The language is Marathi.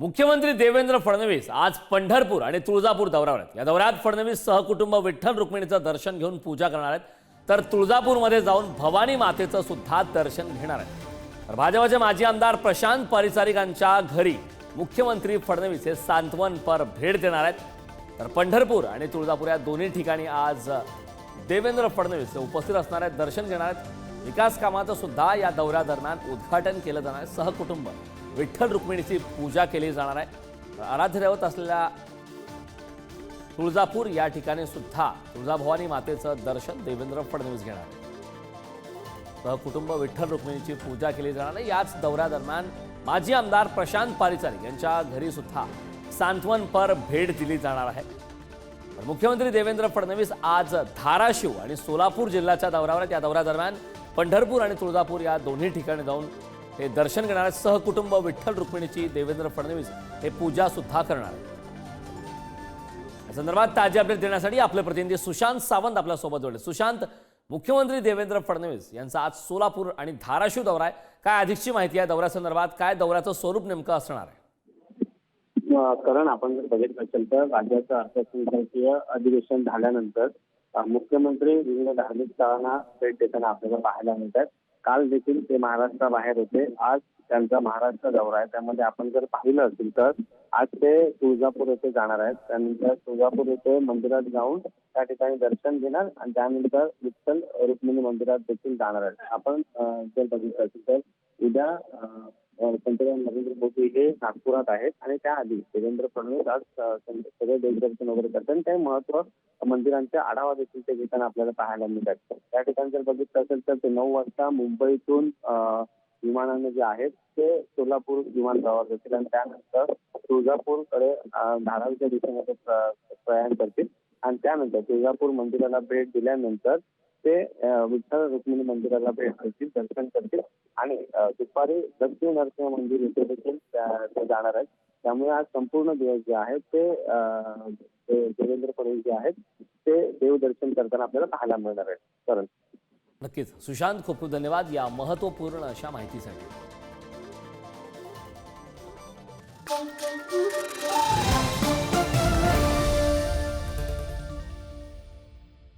मुख्यमंत्री देवेंद्र फडणवीस आज पंढरपूर आणि तुळजापूर दौऱ्यावर आहेत. या दौऱ्यात फडणवीस सहकुटुंब विठ्ठल रुक्मिणीचं दर्शन घेऊन पूजा करणार आहेत. तर तुळजापूरमध्ये जाऊन भवानी मातेचं सुद्धा दर्शन घेणार आहेत. तर भाजपाचे माजी आमदार प्रशांत परिचारिकांच्या घरी मुख्यमंत्री फडणवीस हे सांत्वनपर भेट देणार आहेत. तर पंढरपूर आणि तुळजापूर या दोन्ही ठिकाणी आज देवेंद्र फडणवीस हे उपस्थित असणार आहेत दर्शन घेणार आहेत. विकास कामाचं सुद्धा या दौऱ्यादरम्यान उद्घाटन केलं जाणार आहे. सहकुटुंब विठ्ठल रुक्मिणीची पूजा केली जाणार आहे. आराध्य दैवत असलेल्या तुळजापूर या ठिकाणी सुद्धा तुळजाभवानी मातेचं दर्शन देवेंद्र फडणवीस घेणार सहकुटुंब विठ्ठल रुक्मिणीची पूजा केली जाणार आहे. याच दौऱ्यादरम्यान माजी आमदार प्रशांत पारिचारिक यांच्या घरी सुद्धा सांत्वनपर भेट दिली जाणार आहे. मुख्यमंत्री देवेंद्र फडणवीस आज धाराशिव आणि सोलापूर जिल्ह्याच्या दौऱ्यावर आहेत. या दौऱ्यादरम्यान पंढरपूर आणि तुळजापूर या दोन्ही ठिकाणी जाऊन हे दर्शन घेणार आहेत सहकुटुंब विठ्ठल रुक्मिणीची देवेंद्र फडणवीस हे पूजा सुद्धा करणार आहेत. या संदर्भात ताजे अपडेट देण्यासाठी आपले प्रतिनिधी सुशांत सावंत आपल्यासोबत जोडले. सुशांत मुख्यमंत्री देवेंद्र फडणवीस यांचा आज सोलापूर आणि धाराशिव दौरा आहे. काय अधिकची माहिती आहे दौऱ्यासंदर्भात काय दौऱ्याचं स्वरूप नेमकं असणार आहे? कारण आपण जर बघितलं असेल तर राज्याचं अर्थसंकल्पीय अधिवेशन झाल्यानंतर मुख्यमंत्री विविध धार्मिक स्थळांना भेट देताना आपल्याला पाहायला मिळतात. काल देखील ते महाराष्ट्राबाहेर होते. आज त्यांचा महाराष्ट्र दौरा आहे. त्यामध्ये आपण जर पाहिलं असेल तर आज ते तुळजापूर येथे जाणार आहेत. त्यानंतर तुळजापूर येथे मंदिरात जाऊन त्या ठिकाणी दर्शन घेणार आणि त्यानंतर विठ्ठल रुक्मिणी मंदिरात देखील जाणार आहेत. आपण जर बघितलं असेल तर उद्या पंतप्रधान नरेंद्र मोदी हे नागपुरात आहेत आणि त्याआधी देवेंद्र फडणवीस आज सगळे देवदर्शन वगैरे करतात आणि ते महत्त्व मंदिरांचा आढावा देखील ते घेताना आपल्याला पाहायला मिळतात. त्या ठिकाणी जर बघितलं असेल तर ते नऊ वाजता मुंबईतून अ, विमानाने जे आहेत ते सोलापूर विमानतळावर जातील आणि त्यानंतर तुळजापूरकडे धारावीच्या दिशेमध्ये प्रयाण करतील. आणि त्यानंतर तुळजापूर मंदिराला भेट दिल्यानंतर ते विठ्ठल रुक्मिणी मंदिराला भेट देतील दर्शन करतील आणि दुपारी दक्षिण नरसिंह मंदिर इथे देखील ते जाणार आहेत. त्यामुळे आज संपूर्ण दिवस जे आहे ते देवेंद्र फडणवीस जे आहेत ते देवदर्शन करताना आपल्याला पाहायला मिळणार आहे करण नक्कीच. सुशांत खूप खूप धन्यवाद या महत्त्वपूर्ण अशा माहितीसाठी.